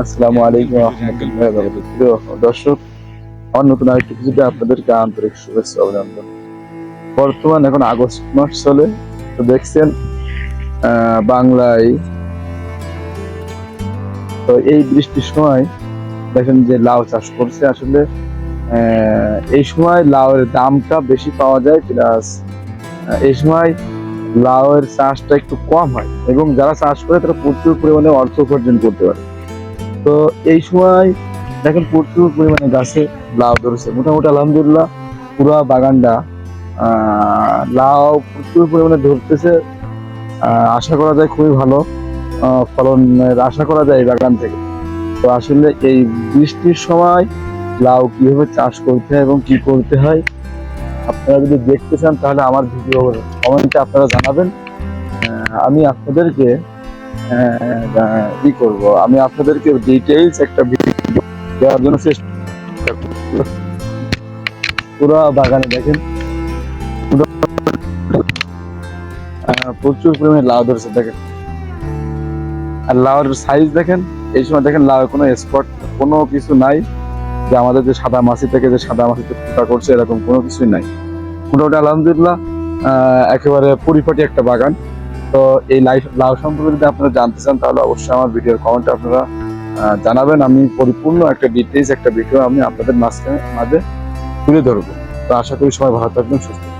আসসালামু আলাইকুম রহমতুল্লাহ প্রিয় দর্শক, আমার নতুন আরেকটি কিছুতে আপনাদেরকে আন্তরিক শুভেচ্ছা অভিনন্দন। বর্তমান এখন আগস্ট মাস চলে, তো দেখছেন বাংলায়, তো এই বৃষ্টির সময় দেখেন যে লাউ চাষ করছে। আসলে এই সময় লাউয়ের দামটা বেশি পাওয়া যায়, প্লাস এই সময় লাউয়ের চাষটা একটু কম হয়, এবং যারা চাষ করে তারা প্রচুর পরিমাণে অর্থ উপার্জন করতে পারে। তো এই সময় দেখেন প্রচুর পরিমাণে গাছে লাউ ধরেছে। মোটামুটি আলহামদুলিল্লাহ পুরো বাগানটা লাউ প্রচুর পরিমাণে ধরতেছে। আশা করা যায় খুবই ভালো আহ, ফলনের আশা করা যায় এই বাগান থেকে। তো আসলে এই বৃষ্টির সময় লাউ কীভাবে চাষ করতে হয় এবং কি করতে হয় আপনারা যদি দেখতে চান তাহলে আমার ভিডিও কমেন্টে আপনারা জানাবেন। আমি আপনাদেরকে ই করব আমি আপনাদেরকে ডিটেইলস একটা ভিডিও দেওয়ার জন্য চেষ্টা পুরো বাগানে দেখেন। প্রচুর পরিমাণে লাউ ধরেছে, দেখেন। আর সাইজ দেখেন, এই সময় দেখেন লাউ কোনো স্পট কোনো কিছু নাই যে আমাদের যে সাদা মাছি থেকে যে সাদা মাছিতে ফুটা করছে, এরকম কোনো কিছুই নাই। মোটামুটি আলহামদুলিল্লাহ একেবারে পরিপাটি একটা বাগান। তো এই লাইফ লাউ সম্পর্কে যদি আপনারা জানতে চান, তাহলে অবশ্যই আমার ভিডিওর কমেন্টে আপনারা জানাবেন আমি পরিপূর্ণ একটা ডিটেলস একটা ভিডিও আমি আপনাদের মাঝখানে, মাঝে তুলে ধরবো তো আশা করি সবাই ভালো থাকবেন, সুস্থ।